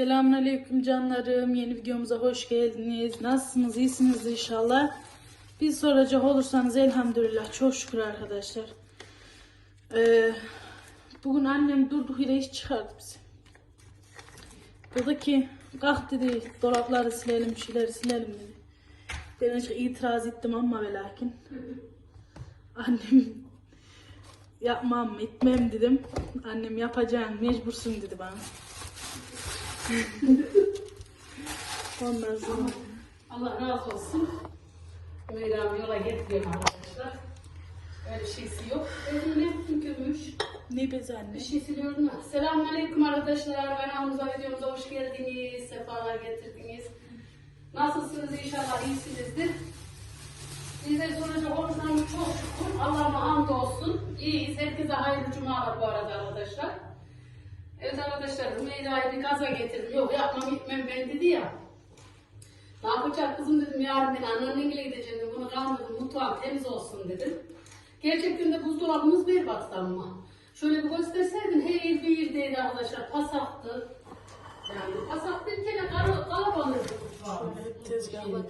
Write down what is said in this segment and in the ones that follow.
Selamünaleyküm canlarım. Yeni videomuza hoş geldiniz. Nasılsınız? İyisiniz inşallah. Bir soracak olursanız elhamdülillah. Çok şükür arkadaşlar. Ee, bugün annem durduk yere iş çıkardı bize. Dedi ki kalk dedi dolapları silelim, şeyleri silelim dedi. Ben açık itiraz ettim ama ve lakin. Annem yapmam, etmem dedim. Annem yapacağım, mecbursun dedi bana. Ondan sonra Allah razı olsun. Meyrem yola getiriyorum arkadaşlar. Öyle şeysi yok. Elimle tükürmüş. ne bez anne? Bir şey siliyorum. Selamünaleyküm arkadaşlar. Kanalımıza, videomuza hoş geldiniz. Sefalar getirdiniz. Nasılsınız? İnşallah iyisinizdir. Size soracak olursanız çok şükür. Allah'ıma hamdolsun. İyiyiz. Herkese hayırlı cumalar bu arada arkadaşlar. Evet arkadaşlar Rümeyra'yı bir gaza getirdim. Yok yapmam gitmem ben dedi ya. Ne yapacak kızım dedim yarın ben anneannengile gideceğim dedim. Bunu kaldırdım mutfağım temiz olsun dedim. Gerçekten de buzdolabımız berbattı ama. Şöyle bir gösterseydin her bir yerdeydi arkadaşlar. Pasaktı. Yani pasak derken kara, kalabalığıydı mutfağımız. Şöyle tezgahlar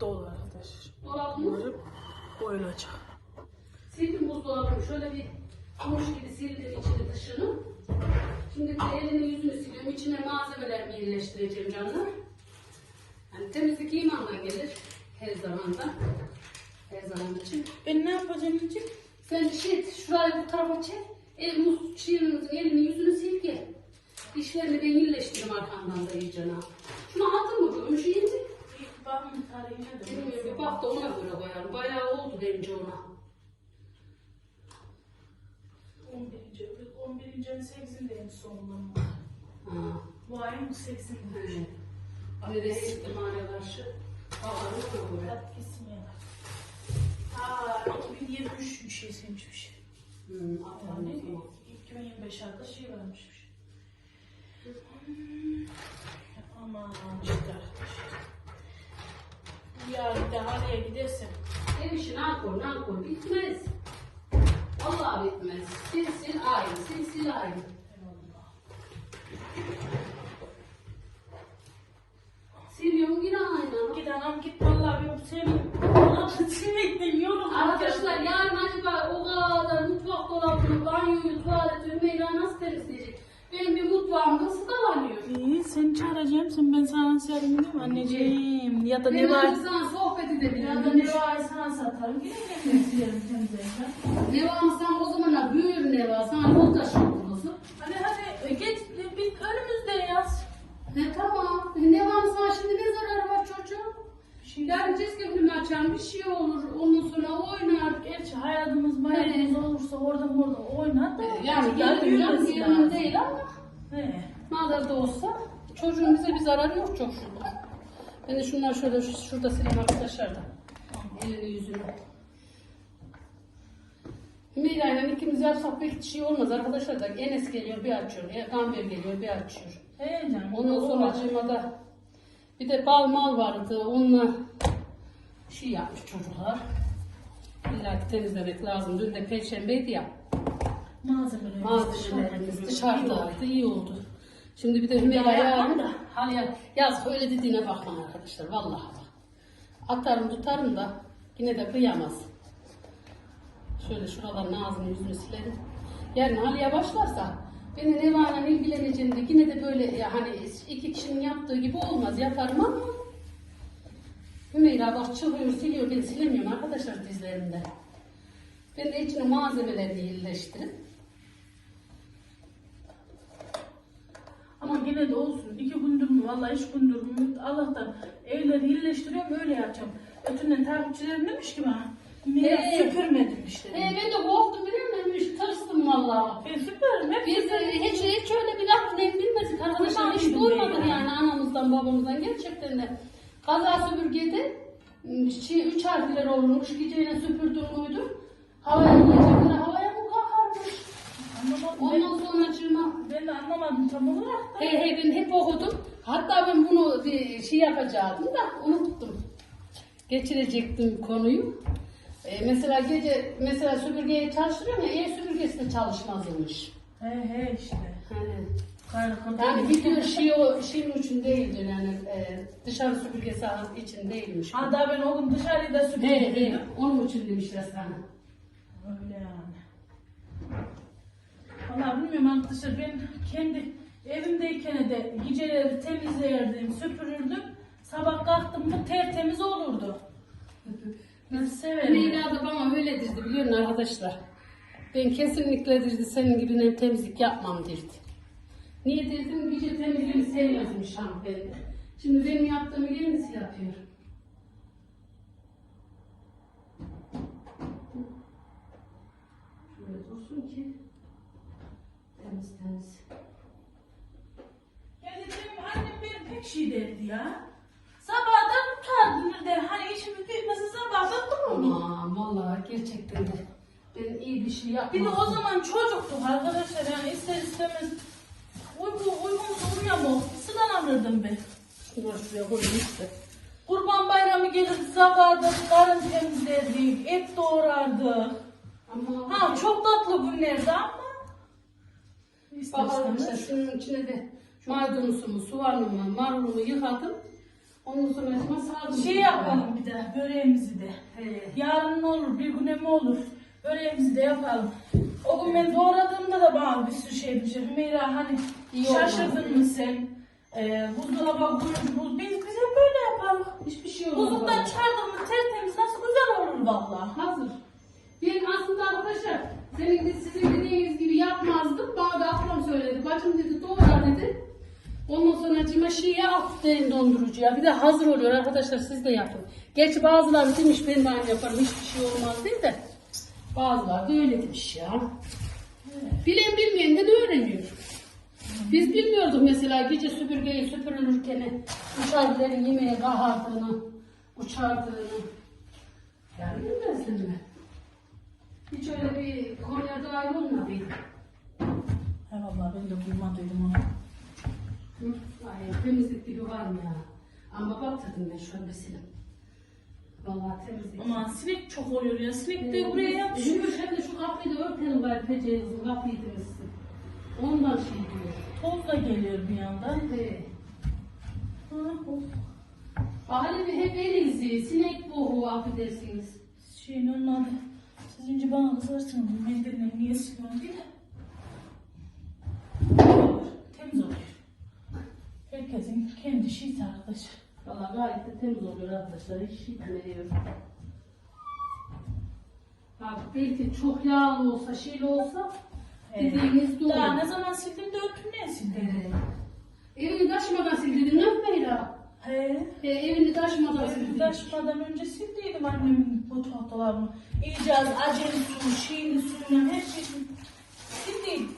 dolu arkadaşlar. Dolabımız Bunları boyulacak. Sildim buzdolabını şöyle bir hamuş gibi sildim içini dışını. Şimdi bir de elini yüzünü siliyorum. İçine malzemelerimi yerleştireceğim canlar. Yani temizlik imandan gelir. Her zaman da. Her zaman için. Ben ne yapacağım Ece? Sen şey şurayı bu tarafa çek. El, muz, şiirinizin elini yüzünü sil gel. Dişlerini ben yerleştiririm arkandan da iyice. ha. Şunu aldın mı? Gömüş indi. İlk bakım tarihine de. Bilmiyorum bir bak da ona göre koyalım. Bayağı oldu bence ona. 11. 11. ayın 8'indeyim sonunda. Ha. Bu ayın 8'inde. Evet. Hani de ihtimale karşı. Ağırlık böyle? Tat kesmeye bak. Aa 2023 bir şey seçmiş. Hmm, o zaman. 2025 ayda şey vermişmiş. Aman işte arkadaşlar. Yarın da Hali'ye gidersem Ev işi nankor nankor bitmez. Vallahi bitmez. Sil sil aynı, sil sil aynı. eyvallah. Siliyorum yine aynı. Git anam git vallahi ben senin Anam silmekten yorum. Arkadaşlar yarın acaba o kadar mutfak dolabını, banyoyu, tuvaleti, Ümeyra nasıl temizleyecek? Benim bir mutfağımda ısıdalanıyor. İyi seni çağıracağım sen ben sana serim değil mi anneciğim ya da ne var sana sohbet ya da ne var sana satarım yine kendimi silerim temizlerim. Ne var mı sen o zamana büyür ne var? Sana yoldaş olması. Hadi hadi e, geç bir önümüzde yaz. Ne tamam. Ne var mı sana şimdi ne zararı var çocuğum? Yarın çizgi film açan bir şey olur. Ondan sonra oynar. Gerçi hayatımız hayatımız olursa orada burada oynar da. Yani canım yemin değil ama He. madem de olsa çocuğun bize bir zararı yok çok şükür. Ben de şunları şöyle şu- şurada sileyim arkadaşlar da. Elini yüzünü. Hümeyra ile ikimiz yapsak pek şey olmaz arkadaşlar da Enes geliyor bir açıyor. Gamber geliyor bir açıyor. He canım. Ondan sonra var. cimada bir de bal mal vardı. Onunla şey yapmış çocuklar. İlla temizlemek lazım. Dün de perşembeydi ya. Malzemelerimiz Malzemelerimiz dışarıda dışarıdaydı. iyi oldu. Şimdi bir de Hümeyra yarın da. Hal ya, yaz öyle dediğine bakma arkadaşlar. Vallahi bak. Atarım tutarım da yine de kıyamaz. Şöyle şuraların ağzını yüzünü silerim. Yarın Ali'ye başlarsa beni Neva'yla ilgileneceğim de yine de böyle ya hani iki kişinin yaptığı gibi olmaz yaparım ama Hümeyra bak çıkıyor siliyor ben silemiyorum arkadaşlar dizlerimde. Ben de içine malzemelerini yerleştirip Ama yine de olsun. iki gündür mü? Vallahi üç gündür mü? Allah'tan evleri iyileştiriyorum öyle yapacağım. Ötünden takipçilerim demiş ki bana. Miras Ee, süpürmedim işte. E, ben de korktum biliyor musun? Tırstım valla. Ben süpürürüm. Hep Biz de hiç, hiç öyle bir laf ne bilmezdik arkadaşlar. Hiç Bilmem duymadık yani. yani anamızdan babamızdan gerçekten de. Kaza süpürgede şey, üç harfler olurmuş. Geceyle süpürdüm muydu? Havaya yiyecekler havaya mı kalkarmış? Ondan sonra cırma. De anlamadım tam olarak da. He he ben hep okudum. Hatta ben bunu bir şey yapacaktım da unuttum. Geçirecektim konuyu. E, mesela gece mesela süpürgeyi çalıştırıyorum ya ev süpürgesi de çalışmazmış. He he işte. He. Kaynaklı Yani video şey o şeyin için değildi yani e, dışarı süpürgesi için değilmiş. Ha daha ben o gün dışarıda He he süpürdüm. onun için demişler sana. Öyle yani. Valla bilmiyorum arkadaşlar ben kendi evimdeyken de geceleri temizlerdim, süpürürdüm. Sabah kalktım mı tertemiz olurdu. Ben severim. Leyla da bana öyle dedi biliyor musun arkadaşlar? Ben kesinlikle dedi senin gibi nem temizlik yapmam dedi. Niye dedim gece temizliğini sevmezmiş hanımefendi. Şimdi benim yaptığımı kendisi yapıyor. Şöyle dursun ki temiz temiz. Ya dedim annem benim pek şey derdi ya. Sabahdan tutardım der. Hani işimi bitmesin sabahdan dururdum. Aman vallahi gerçekten de ben iyi bir şey yapmadım. Bir de o zaman çocuktuk arkadaşlar yani ister istemez uyku, uykumuz uyuyamam. Sılanamırdım ben. Şuraya şuraya koyayım işte. Kurban bayramı gelirdi sabahda karın temizlerdik, et doğrardık. Ama Ha çok tatlı günlerdi ama Bak arkadaşlar şunun içine de maydanozumu, soğanımı, marulumu yıkadım. Ondan sonra içine sardım. Şey yapalım bir de böreğimizi de. He. Yarın ne olur, bir güne mi olur? Böreğimizi de yapalım. O gün ben doğradığımda da bana bir sürü şey düşer. Hümeyra hani İyi şaşırdın olmaz. mı sen? Ee, buzdolaba koyun, buz, biz bize böyle yapalım. Hiçbir şey olmaz. Buzluktan çıkardın mı tertemiz nasıl güzel olur valla. Hazır. Ben aslında arkadaşlar senin de sizin dediğiniz gibi yapmazdım. Bana da ablam söyledi. Bacım dedi doğra dedi. Ondan sonra cima şeye at derin dondurucuya. Bir de hazır oluyor arkadaşlar siz de yapın. Gerçi bazıları demiş ben de aynı yaparım hiçbir şey olmaz değil de. Bazıları da öyle demiş ya. Bilen bilmeyenden öğreniyor. Biz bilmiyorduk mesela gece süpürgeyi süpürülürken uçarların yemeğe kahardığını, uçardığını. Yani bilmezdim ben. Hiç öyle bir konuya dahil olmadıydım. He valla ben de duymadıydım onu. Ay, temizlik gibi var mı ya? Ama batırdım ben an mesela. Vallahi temizlik. Ama sinek çok oluyor ya. Sinek de Ee, buraya yapışıyor. Yürü hadi şu kapıyı da örtelim bari peceremizin kapıyı temizsin. Ondan şey diyor. Toz da geliyor bir yandan. He. Ha, of. Bahane bir hep el izi, sinek boğu affedersiniz. Şeyin onun adı. Siz önce bana kızarsınız. Bu mendille niye siliyorsun diye. Herkesin kendi şeysi arkadaşlar. Vallahi gayet de temiz oluyor arkadaşlar. Hiç şey demiyor. Bak belki çok yağlı olsa, şeyli olsa dediğiniz doğru. Daha ne zaman sildim de öptüm sildim. Ee, evini taşımadan sildirdin lan Meyra. He. He, evini taşımadan sildirdin. taşımadan önce sildiydim annemin mutfak dolabını. İcaz, acemi su, şeyli suyla her şeyi sildiydim.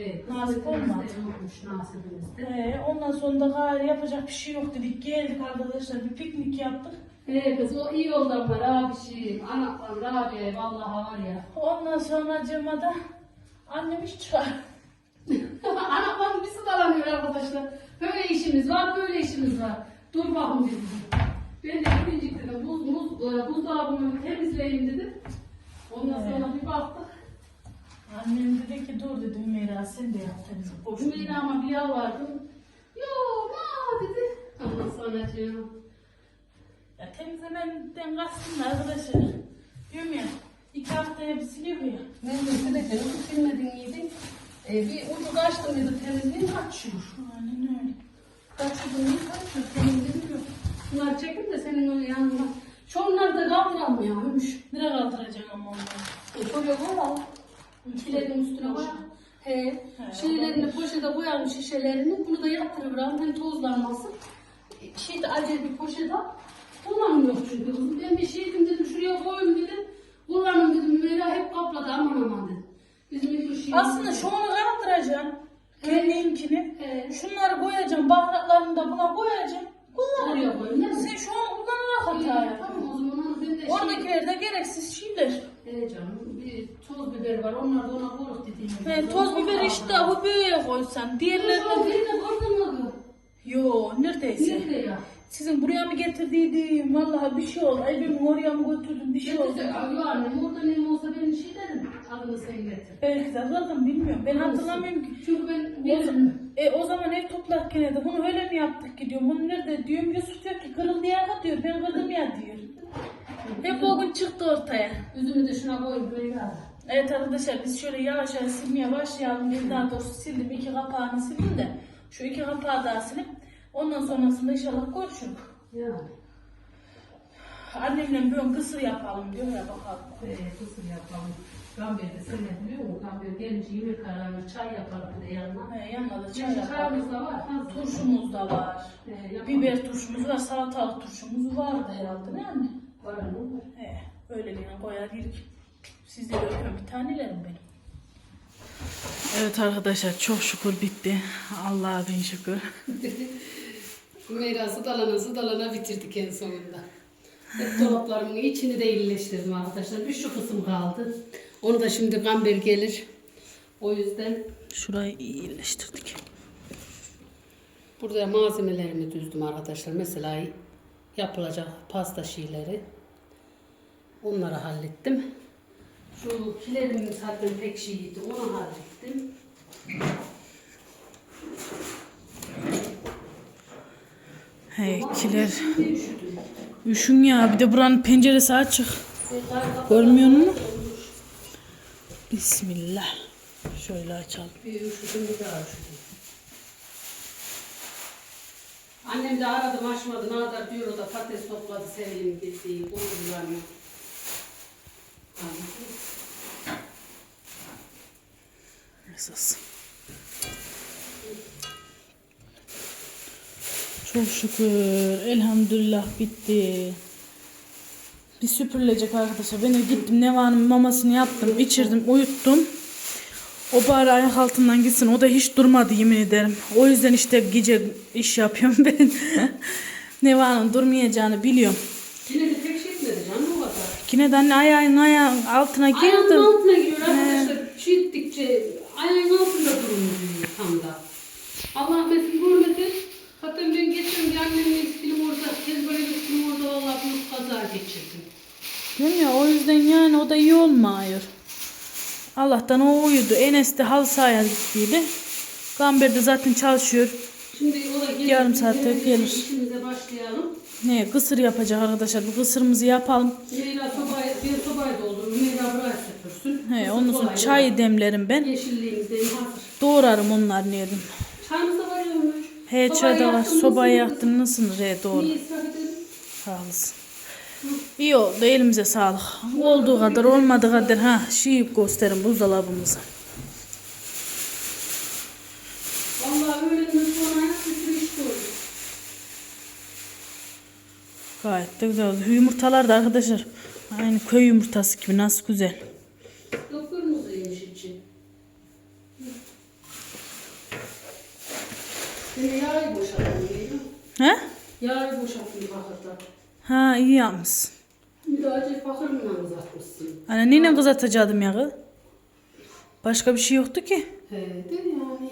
He, Nasip olmadı. Nasibimizde. Ee, ondan sonra da gayrı yapacak bir şey yok dedik. Geldik arkadaşlar bir piknik yaptık. He kız o iyi yoldan var abişim. Anaklar abi vallahi var ya. Ondan sonra cemada annem hiç çıkar. Anaklarım bir sıralanıyor arkadaşlar. Böyle işimiz var, böyle işimiz var. Dur bakın dedim. Ben de gidince dedim buz, buz, buzdolabımı temizleyeyim dedim. Ondan Evet. sonra bir baktık. Annem dedi ki dur dedim Meyra sen de yap temizlik boş. Hümeyra ama bir yalvardım. Yok ma dedi. Ondan sonra canım. Ya temizlemenden kastım da arkadaşlar. Diyorum ya iki haftaya bir siliyor ya. Ben de sürekli silmedin miydin? Ee, bir ucu kaçtı mıydı temizliğin kaçıyor. Aynen öyle. Kaçırdı mıydı kaçıyor. Temizliğin yok. Bunlar çekin de senin öyle yanına. Şu onlar da kaldıramıyormuş. Nereye kaldıracağım ama onları? E şöyle koyalım. Kilerin üstüne koy. He. Şeylerini poşete koyalım şişelerini. Bunu da yatırıveralım. Hani tozlanmasın. E, Şeyde acele bir poşete. Kullanmıyor çünkü kızım. Ben bir şeydim dedim şuraya koyayım dedim. Kullanın dedim. Meyra hep kapladı aman aman dedim. Bizim bir şey. Aslında şu onu kaldıracağım. Kendininkini. He. Şunları koyacağım. Baharatlarını da buna koyacağım. Mi? Sen şu an kullanarak hata İyi, de. Oradakiler de gereksiz şeyler. He canım bir toz biber var onlar da ona koruk dediğim gibi. He, toz biber işte bu büyüğe koysan. Diğerlerine... Nerede gördün mü? Yo neredeyse. Nerede ya? Sizin buraya mı getirdiydim? Vallahi bir şey oldu. Ay benim oraya mı götürdüm? Bir şey oldu. Getirse, ay annem orada ne olsa ben şey derim. Adını sen getir. Belki de zaten bilmiyorum. Ben hatırlamıyorum ki. Çünkü ben O bilirim. e, o zaman ev toplarken de bunu öyle mi yaptık ki diyorum. Bunu nerede diyorum. Yusuf diyor ki kırıldı ya diyor. Ben kırdım ya diyor. Hep o gün çıktı ortaya. Üzümü de şuna koy böyle al. Evet arkadaşlar biz şöyle yavaş yavaş silmeye başlayalım. Ben daha doğrusu sildim. iki kapağını sildim de. Şu iki kapağı daha silip ondan sonrasında inşallah görüşürüz. Yani. Annemle ön kısır yapalım diyor ya bakalım. Ee, kısır yapalım. Gamber de sen biliyor musun? Gamber gelince yemek kararını çay yapalım bir de yanına. He, yanına da çay yapalım. çayımız da var. Turşumuz da var. Yapalım. Biber turşumuz var, salatalık turşumuz vardı herhalde değil mi? Var mı? He, öyleliğine koyar yedik. Sizleri öpüyorum bir tanelerim benim. Evet arkadaşlar çok şükür bitti. Allah'a bin şükür. Meyra sıdalana sıdalana bitirdik en sonunda. Hep dolaplarımın içini de iyileştirdim arkadaşlar. Bir şu kısım kaldı. Onu da şimdi Gamber gelir. O yüzden Şurayı iyileştirdik. burada malzemelerimi düzdüm arkadaşlar. Mesela yapılacak pasta şeyleri. Onları hallettim. Şu kilerimin zaten pek şeyiydi. Onu hallettim. Hey kiler. Üşün ya bir de buranın penceresi açık. Görmüyor musun? Bismillah. Şöyle açalım. Bir üşüdüm bir daha üşüdüm. Annem de aradım açmadı. Ne kadar diyor o da patates topladı sevelim gitti. Onu bulamıyor. Esas. Çok şükür. Elhamdülillah bitti. Bir süpürülecek arkadaşlar. Ben de gittim Neva'nın mamasını yaptım. içirdim, uyuttum. O bari ayak altından gitsin. O da hiç durmadı yemin ederim. O yüzden işte gece iş yapıyorum ben. Neva'nın durmayacağını biliyorum. Yine de pek şey etmedi canım o kadar. Yine de anne ayağın ayağın altına Ayağının girdi. altına giriyor arkadaşlar. Çiğittikçe ayağın altında durmuyor tam da. Allah mesela görmesin. Zaten ben geçen bir annemin istilim orada. Tez böyle bir istilim orada valla büyük kaza geçirdim. Değil mi? O yüzden yani o da iyi olmuyor. Allah'tan o uyudu. Enes de halı sahaya gittiydi. Gamber de zaten çalışıyor. Şimdi o da gelir. Yarım saatte gelir. İşimize başlayalım. Ne kısır yapacak arkadaşlar. Bu kısırımızı yapalım. Meyra sobayı, bir sobayı doldururum. Meyra buraya süpürsün. He, sonra kolay çay demlerim ben. Yeşilliğimiz de hazır. Doğrarım onların yerim. Çayımız da var ya. He çay da var. sınır? yaktın nasıl? He doğru. Niye edelim? Sağ olasın. İyi oldu. Elimize sağlık. Olduğu kadar olmadığı kadar ha şey gösterin buzdolabımızı. Vallahi öğlenden sonra bir sürü iş gördüm. Gayet de güzel oldu. Yumurtalar da arkadaşlar aynı köy yumurtası gibi nasıl güzel. Yok kırmızı yemiş için. Şimdi yağı boşalttım. He? Yağı boşalttım fakırda. Ha iyi yapmışsın. Bir de acı fakır mı uzatmışsın? Anne neyle kızartacaktım yağı? Başka bir şey yoktu ki. He de yani.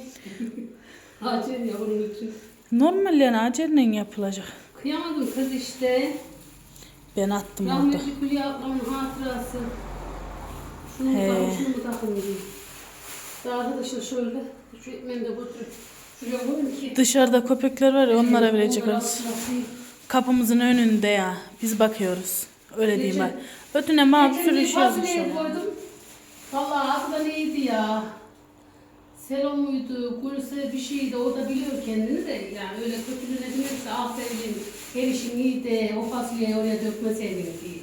Acil ya onun için. Normal yani acele yapılacak. Kıyamadım kız işte. Ben attım orada. Rahmetli Hülya ablamın hatırası. Şunu He. takın, şunu mu takın diye. Daha arkadaşlar şöyle. Şu ekmeğini de götürüp şuraya koyun ki. Dışarıda köpekler var ya onlara verecek Onlara arası. atlasın. Kapımızın önünde ya. Biz bakıyoruz. Öyle diyeyim ben. Ötüne bana bir Geçen sürü bir iş yazmış fasulyeye koydum. Vallahi adı da neydi ya? Selo muydu, Gülse bir şeydi, o da biliyor kendini de yani öyle kötülüğüne demekse ah sevgilim, her işin iyi de o fasulyeyi oraya dökmeseydin diye.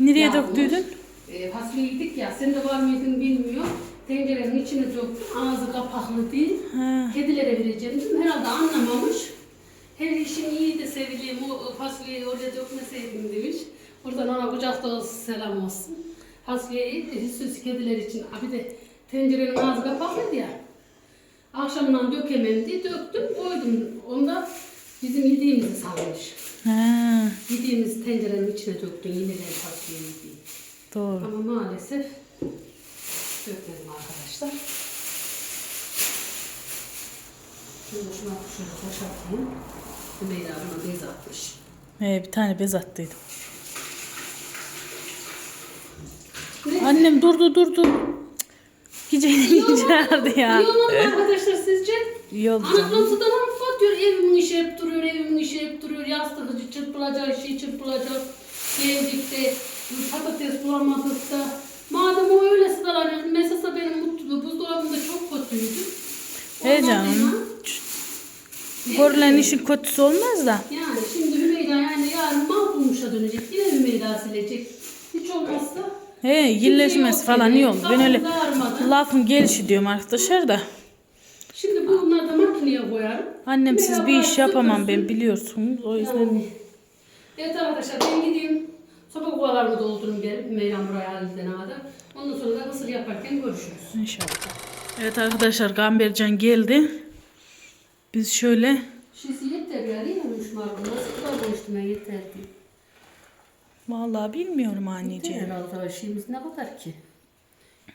Nereye Yağmur. döktüydün? E, fasulye yedik ya, sen de var mıydın bilmiyorum. Tencerenin içine döktüm, ağzı kapaklı değil. Ha. Kedilere vereceğim dedim, herhalde anlamamış. Her işin iyi de sevileyim, o fasulyeyi oraya dökmeseydim demiş. Buradan ona kucak dolusu selam olsun. Fasulyeyi süs kediler için, abi de tencerenin ağzı kapaklıydı ya. Akşamdan dökemem diye döktüm koydum. Onda bizim yediğimizi salmış. Ha, Yediğimiz tencerenin içine döktüm yeniden fasulye diye. doğru. Ama maalesef dökmedim arkadaşlar. Şimdi şuna şöyle boşaltayım. Hümeyra buna bez atmış. Ee, bir tane bez attıydım. Neyse. Annem durdu durdu. Geceyle geçerdi ya. İyi olmadı mı arkadaşlar sizce? İyi oldu Ana canım. kapıdan mı batıyor? Evimin işi hep duruyor, evimin işi hep duruyor. Yastık çırpılacak, şey çırpılacak. De patates bulamadık da. Madem o öyle sıralanıyor, mesela benim mutlu buzdolabında çok kötüydü. He canım. Görülen işin kötüsü olmaz da. Yani şimdi Hümeyra yani yarın mahvolmuşa dönecek. Yine Hümeyra silecek. Hiç olmazsa. He, yerleşmesi falan iyi oldu. Ben öyle. Lafın gelişi diyorum arkadaşlar da. Şimdi bunları da makineye koyarım. Annem siz bir iş yapamam ben biliyorsunuz. O yüzden Yani. Evet arkadaşlar ben gideyim. Sopa kovalarımı doldurun gelip Meyran buraya halinde adam. Ondan sonra da mısır yaparken görüşürüz. inşallah. Evet arkadaşlar Gambercan geldi. Biz şöyle Şişi yeter ya değil mi bu? Nasıl kadar konuştum ben yeter diye. vallahi bilmiyorum Yeter anneciğim. herhalde şeyimiz ne kadar ki?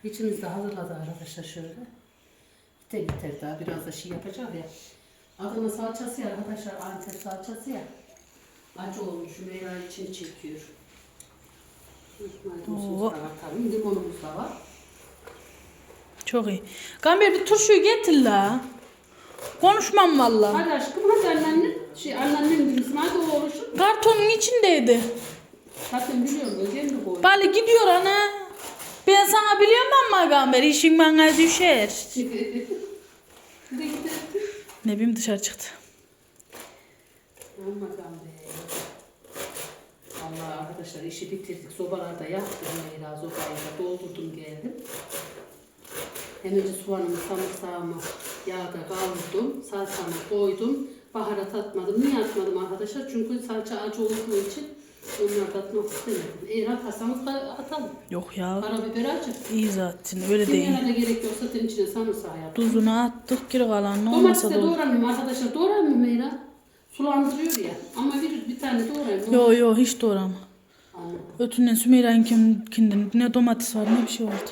İçimizde hazırladı arkadaşlar şöyle. Yeter yeter daha biraz da şey yapacak ya. Adana salçası ya arkadaşlar Antep salçası ya. Acı olmuş Meyran için çekiyor. Maydanozumuz da Oo. var tabii. Limonumuz da var. Çok iyi. Gamber bir turşuyu getir la. Konuşmam vallahi. Hadi aşkım hadi anneanne. Şey anneannem bizim hadi o oluşur. Kartonun içindeydi. Zaten biliyorum özel mi koy? Bali gidiyor ana. Ben sana biliyorum ama Gamber işin bana düşer. Ne bileyim dışarı çıktı. Aman be. Allah arkadaşlar işi bitirdik. Sobalarda yaktım. Leyla sobayı da doldurdum geldim. Hem önce soğanımı, sarımsağımı yağda kavurdum. Salçamı koydum. Baharat atmadım. Niye atmadım arkadaşlar? Çünkü salça acı olduğu için onları da atmak istemedim. Eğer atarsanız ka- atalım. Yok ya. Karabiber acı. İyi zaten öyle değil. Kimyana da gerek yok. Zaten içine sarımsağı yaptım. Tuzunu attık geri kalan ne olmasa da olur. doğramıyorum arkadaşlar. Doğrar mı Meyra? Sulandırıyor ya. Ama bir, bir tane doğrayayım. Yo yo hiç doğrama. Ötünden Sümeyye'ninkinden ne domates var ne bir şey vardı.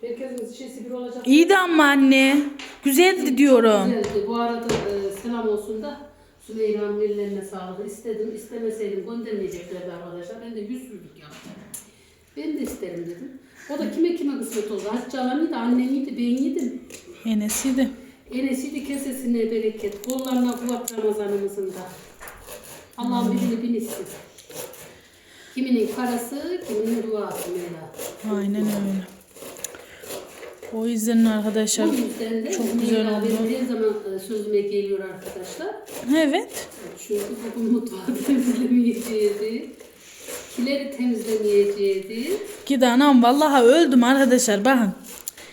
Herkesin şişesi bir olacak. İyiydi ama anne. Güzeldi diyorum. Güzeldi. Bu arada e, selam olsun da Sümeyra'nın ellerine sağlık. İstedim. istemeseydim göndermeyeceklerdi arkadaşlar. Ben de yüzsüzlük yaptım. Ben de isterim dedim. O da kime kime kısmet oldu. Da annemiydi, ben yedim. Enesiydi. Enesiydi kesesine bereket. Kollarına kuvvet Ramazanımızın da. Allah'ın birini bin. Kiminin parası, kiminin duası Meyra. Aynen öyle. O yüzden arkadaşlar O yüzden de çok güzel oldu. her zaman sözüme geliyor arkadaşlar. Evet. Çünkü bugün mutfağı temizlemeyeceğiydi. Kileri temizlemeyeceğiydi. Gidi anam vallahi öldüm arkadaşlar bakın.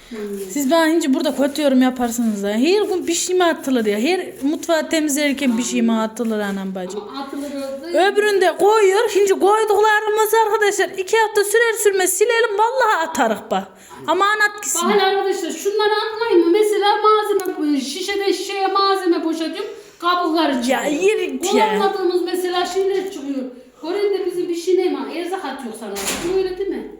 Hmm. Siz bana hince burada kötü yorum yaparsınız da. Her gün bir şey mi atılır ya? Her mutfağı temizlerken bir şey mi atılır anam bacım? Ama atılırdı. Öbüründe koyuyor. Şimdi koyduklarımız arkadaşlar iki hafta sürer sürmez silelim vallahi atarık bak. Ama anat gitsin. Bahane arkadaşlar şunları atmayın mı? Mesela malzeme şişeden şişeye malzeme boşatıyorum. Kabukları çıkıyor. Ya yürü ya. Kullanmadığımız mesela şeyler çıkıyor. Orada bizim bir şey ne var? Erzak atıyor sana. Bu öyle değil mi?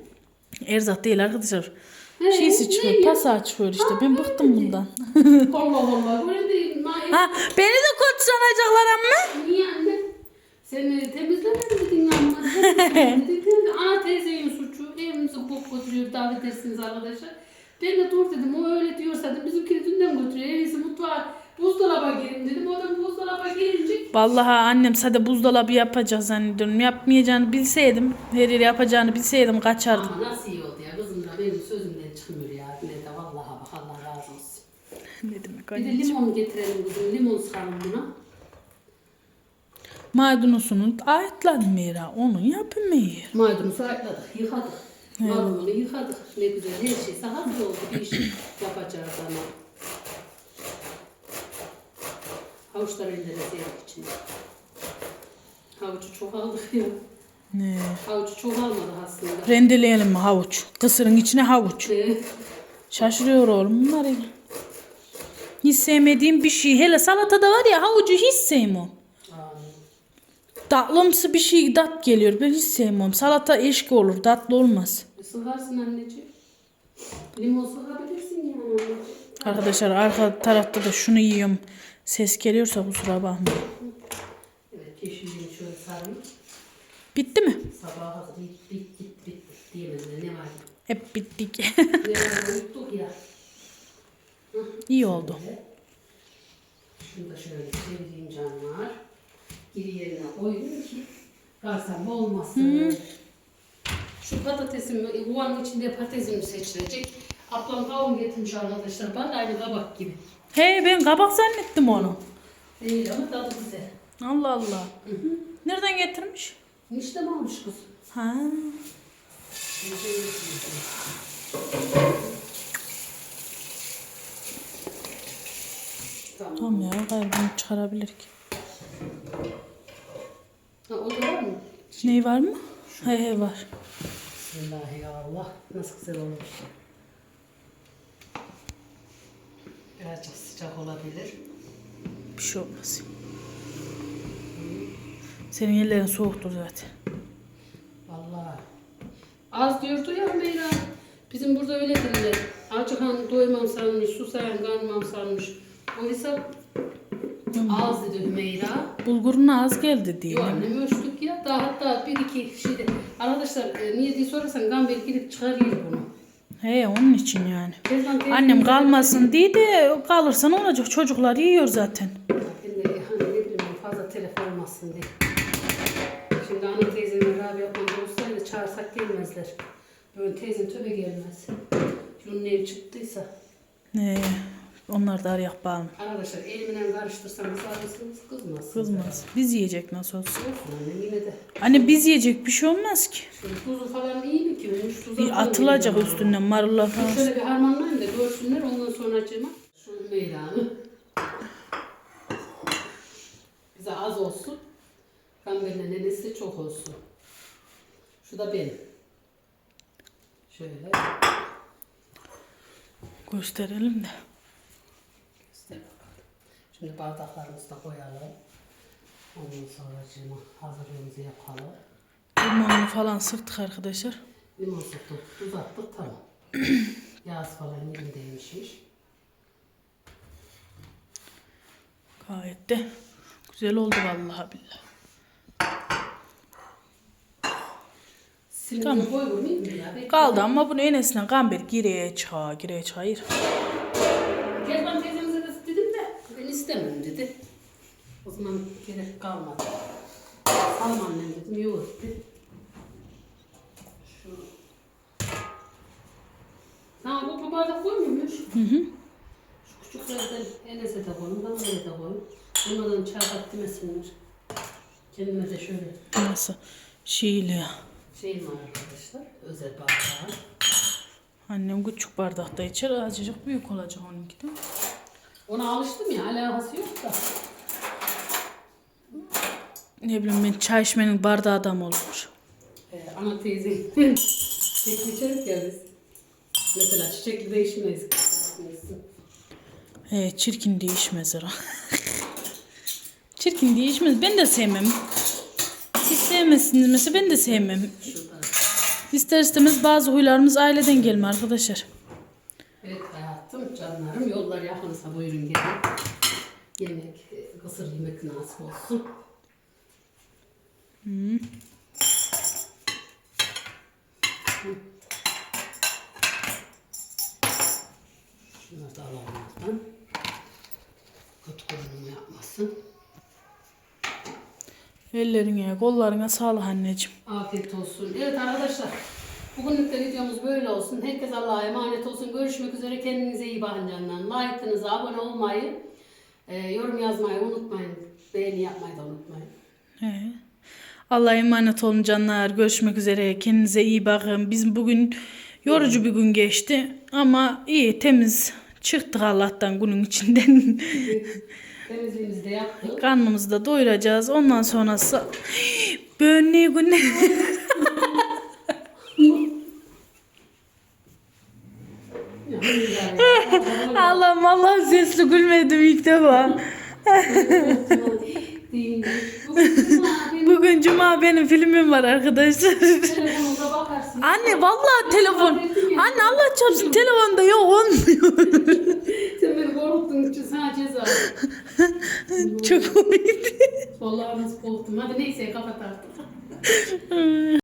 Erzak değil arkadaşlar. Şeysi çıkıyor, pasa çıkıyor işte. Ben bıktım bundan. Allah Allah. Öyle değil. Ma- ha, beni de kötü sanacaklar ama. Niye anne? Sen e, temizlemedin dedin ama. Ana teyzenin suçu. Evimizi bok götürüyor. Davet edersiniz arkadaşlar. Ben de dur dedim. O öyle diyorsa da bizimkini dünden götürüyor. En iyisi mutfağa buzdolaba girin dedim. O da buzdolaba girince Vallahi annem sade buzdolabı yapacak zannediyorum. Yapmayacağını bilseydim, her yeri yapacağını bilseydim kaçardım. Ama nasıl iyi oldu ya. Kızım da benim sözümden çıkmıyor ya. Ne de vallahi bak Allah razı olsun. Demek Bir de anneciğim? limon getirelim kızım. Limon sıkalım buna. Maydanozunu ayıtladım Mira. Onu yapın Meğer. Maydanozu ayıkladık, yıkadık. Marulunu yıkadık. Ne güzel her şey hazır oldu bir iş yapacağız ama. Havuçlar rendeleseydik içinde. Havucu çok aldık ya. Ne? Havucu çok almadı aslında. Rendeleyelim mi havuç? Kısırın içine havuç. Şaşırıyor oğlum bunlar. Hiç sevmediğim bir şey. Hele salatada var ya havucu hiç sevmem. Tatlımsı bir şey tat geliyor. Ben hiç sevmem. Salata eşki olur. Tatlı olmaz. Sıkarsın anneciğim. Limon sıkabilirsin yani anneciğim. Arkadaşlar arka tarafta da şunu yiyorum. Ses geliyorsa kusura bakmayın. Evet yeşilliğini şöyle sarayım. Bitti mi? Sabah hazır bit bit bit bit ne var? Hep bittik. Var unuttuk ya. İyi oldu. Şunu da şöyle çevireyim canlar. Geri yerine koyayım ki garsam olmasın. Şu patatesim, yuvanın içinde patatesim seçilecek. Ablam kavun getirmiş arkadaşlar. Bak aynı kabak gibi. He ben kabak zannettim onu. Değil ama tadı güzel. Allah Allah. Nereden getirmiş? İşte mi almış kız? Ha. Tamam. Ya gayrı bunu çıkarabilir ki. Ha, o da var mı? Ney var mı? He he var. Bismillahirrahmanirrahim. Nasıl güzel olmuş. Birazcık sıcak olabilir. Bir şey olmaz. Senin ellerin soğuktur zaten. Vallahi. Az diyordu ya Meyra. Bizim burada öyle dediler. Acıkan doymam sanmış, susayan kanmam sanmış. O hesap az dedi Hümeyra. Bulgurun az geldi diye. Yok annem ölçtük ya. Daha hatta bir iki şeyde. Arkadaşlar e, niye diye sorarsan Gamber gidip çıkarıyor bunu. He onun için yani. Annem kalmasın diye de kalırsa ne olacak? Çocuklar yiyor zaten. De hani ne bileyim fazla telef olmasın diye. Şimdi ana teyzemle Rabia yapmam olsaydı çağırsak gelmezler. Böyle teyzem töbe gelmez. Şunun ev çıktıysa. He, onlar da arayak bağlı. Arkadaşlar elimle karıştırsanız arasınız kızmazsınız. Kızmaz. Biz yiyecek nasıl. Olsun annem yine de. Anne biz yiyecek bir şey olmaz ki. Şöyle tuzu falan iyi mi ki? Olmuş tuzu Bir atılacak üstünden marullar falan. Şöyle bir harmanlayın da görsünler ondan sonra acıma. Şunu meydanı. Bize az olsun. Gamber'le nenesi çok olsun. Şu da benim. Şöyle Gösterelim de. Şimdi bardaklarımızı da koyalım. Ondan sonra acıma hazırlığımızı yapalım. Limonunu falan sıktık arkadaşlar. Limon sıktık, tuz attık tamam. Yağız falan yerindeymişmiş. Gayet de güzel oldu vallahi billahi. Silini Tamam. koy vurmayayım mı ya? Bekle. Kaldı ama bunu enesine gamber gireye çağ, gireye çayır. Dedi. O zaman gerek kalmadı. Salım annem dedim dedi. Şu. Ha bu, bu bardak koymuyormuş. Hı hı. Şu küçüklerden Enes'e de koyun, bana da koyun. Onlardan çarpıp demesinler. Kendime de şöyle Nasıl? Şeyli. şeyim var arkadaşlar. Özel bardağı. Annem küçük bardakta içer. Azıcık büyük olacak onunki de. Ona alıştım ya alakası yok da. Ne bileyim ben çay içmenin bardağı adam olmuş. Ee, ana teyze çiçek içerik ya biz. Mesela çiçekli değişmeyiz. He, çirkin değişmez ara. çirkin değişmez. Ben de sevmem. Siz sevmezsiniz mesela ben de sevmem. İster istemez bazı huylarımız aileden gelme arkadaşlar. Canlarım. Yollar yakınsa buyurun gelin. Yemek, e, kısır yemek nasip olsun. Hı. Şunları da alalım buradan. Kötü konumu yapmasın. Ellerine, kollarına sağlık anneciğim. Afiyet olsun. Evet arkadaşlar. Bugünlük de videomuz böyle olsun. Herkes Allah'a emanet olsun. Görüşmek üzere. Kendinize iyi bakın canlar. Like'ınızı, abone olmayı, e, yorum yazmayı unutmayın. Beğeni yapmayı da unutmayın. He. Allah'a emanet olun canlar. Görüşmek üzere. Kendinize iyi bakın. Biz bugün yorucu bir gün geçti. Ama iyi, temiz. Çıktık Allah'tan günün içinden. Temizliğimizi de yaptık. Karnımızı da doyuracağız. Ondan sonrası bönlüğü günler. Ya, Allah'ım vallahi sesli gülmedim ilk defa. Bugün cuma, benim filmim var arkadaşlar. Anne vallahi telefon. Anne Allah çarpsın telefonda yok olmuyor. Sen beni korkuttun için sana ceza. Çok komikti. Vallahi nasıl korktum. Hadi neyse kapat artık.